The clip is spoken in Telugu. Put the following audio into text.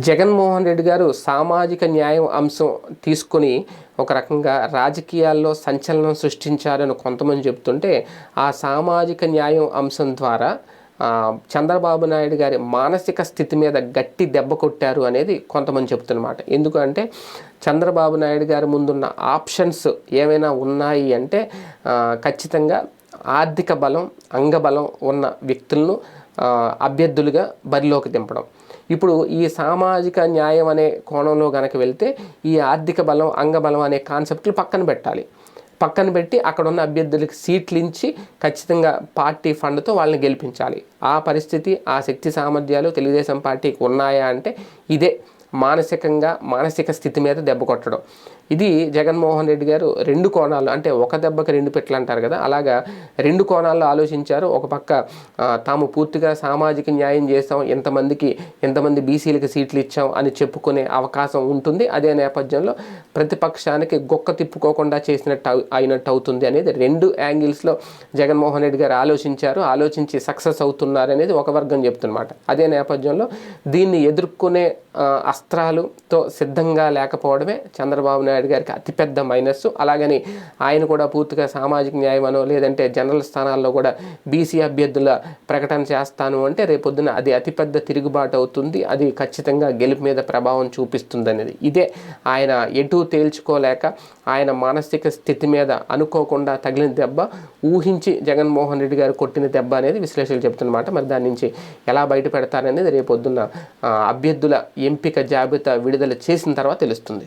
జగన్మోహన్ రెడ్డి గారు సామాజిక న్యాయం అంశం తీసుకొని ఒక రకంగా రాజకీయాల్లో సంచలనం సృష్టించారని కొంతమంది చెప్తుంటే ఆ సామాజిక న్యాయం అంశం ద్వారా చంద్రబాబు నాయుడు గారి మానసిక స్థితి మీద గట్టి దెబ్బ కొట్టారు అనేది కొంతమంది చెప్తున్నమాట ఎందుకంటే చంద్రబాబు నాయుడు గారి ముందున్న ఆప్షన్స్ ఏమైనా ఉన్నాయి అంటే ఖచ్చితంగా ఆర్థిక బలం అంగబలం ఉన్న వ్యక్తులను అభ్యర్థులుగా బరిలోకి దింపడం. ఇప్పుడు ఈ సామాజిక న్యాయం అనే కోణంలో గనక వెళ్తే ఈ ఆర్థిక బలం అంగబలం అనే కాన్సెప్ట్లు పక్కన పెట్టాలి. పక్కన పెట్టి అక్కడ ఉన్న అభ్యర్థులకు సీట్లు ఇచ్చి ఖచ్చితంగా పార్టీ ఫండ్తో వాళ్ళని గెలిపించాలి. ఆ పరిస్థితి ఆ శక్తి సామర్థ్యాలు తెలుగుదేశం పార్టీకి ఉన్నాయా అంటే ఇదే. మానసికంగా మానసిక స్థితి మీద దెబ్బ కొట్టడం. ఇది జగన్మోహన్ రెడ్డి గారు రెండు కోణాలు అంటే ఒక దెబ్బకి రెండు పెట్లు అంటారు కదా అలాగా రెండు కోణాల్లో ఆలోచించారు. ఒక పక్క తాము పూర్తిగా సామాజిక న్యాయం చేస్తాం ఎంతమందికి ఎంతమంది బీసీలకు సీట్లు ఇచ్చాం అని చెప్పుకునే అవకాశం ఉంటుంది. అదే నేపథ్యంలో ప్రతిపక్షానికి గొక్క తిప్పుకోకుండా చేసినట్టు అయినట్టు అవుతుంది అనేది రెండు యాంగిల్స్లో జగన్మోహన్ రెడ్డి గారు ఆలోచించారు. ఆలోచించి సక్సెస్ అవుతున్నారు అనేది ఒక వర్గం చెప్తున్నమాట. అదే నేపథ్యంలో దీన్ని ఎదుర్కొనే అస్ అస్త్రాలుతో సిద్ధంగా లేకపోవడమే చంద్రబాబు నాయుడు గారికి అతిపెద్ద మైనస్ అలాగని ఆయన కూడా పూర్తిగా సామాజిక న్యాయమనో లేదంటే జనరల్ స్థానాల్లో కూడా బీసీ అభ్యర్థుల ప్రకటన చేస్తాను అంటే రేపొద్దున అది అతిపెద్ద తిరుగుబాటు అవుతుంది. అది ఖచ్చితంగా గెలుపు మీద ప్రభావం చూపిస్తుందనేది. ఇదే ఆయన ఎటు తేల్చుకోలేక ఆయన మానసిక స్థితి మీద అనుకోకుండా తగిలిన దెబ్బ ఊహించి జగన్మోహన్ రెడ్డి గారు కొట్టిన దెబ్బ అనేది విశ్లేషకులు చెప్తున్నమాట మరి దాని నుంచి ఎలా బయట పెడతారనేది రేపొద్దున్న అభ్యర్థుల ఎంపిక జాబితా విడుదల చేసిన తర్వాత తెలుస్తుంది.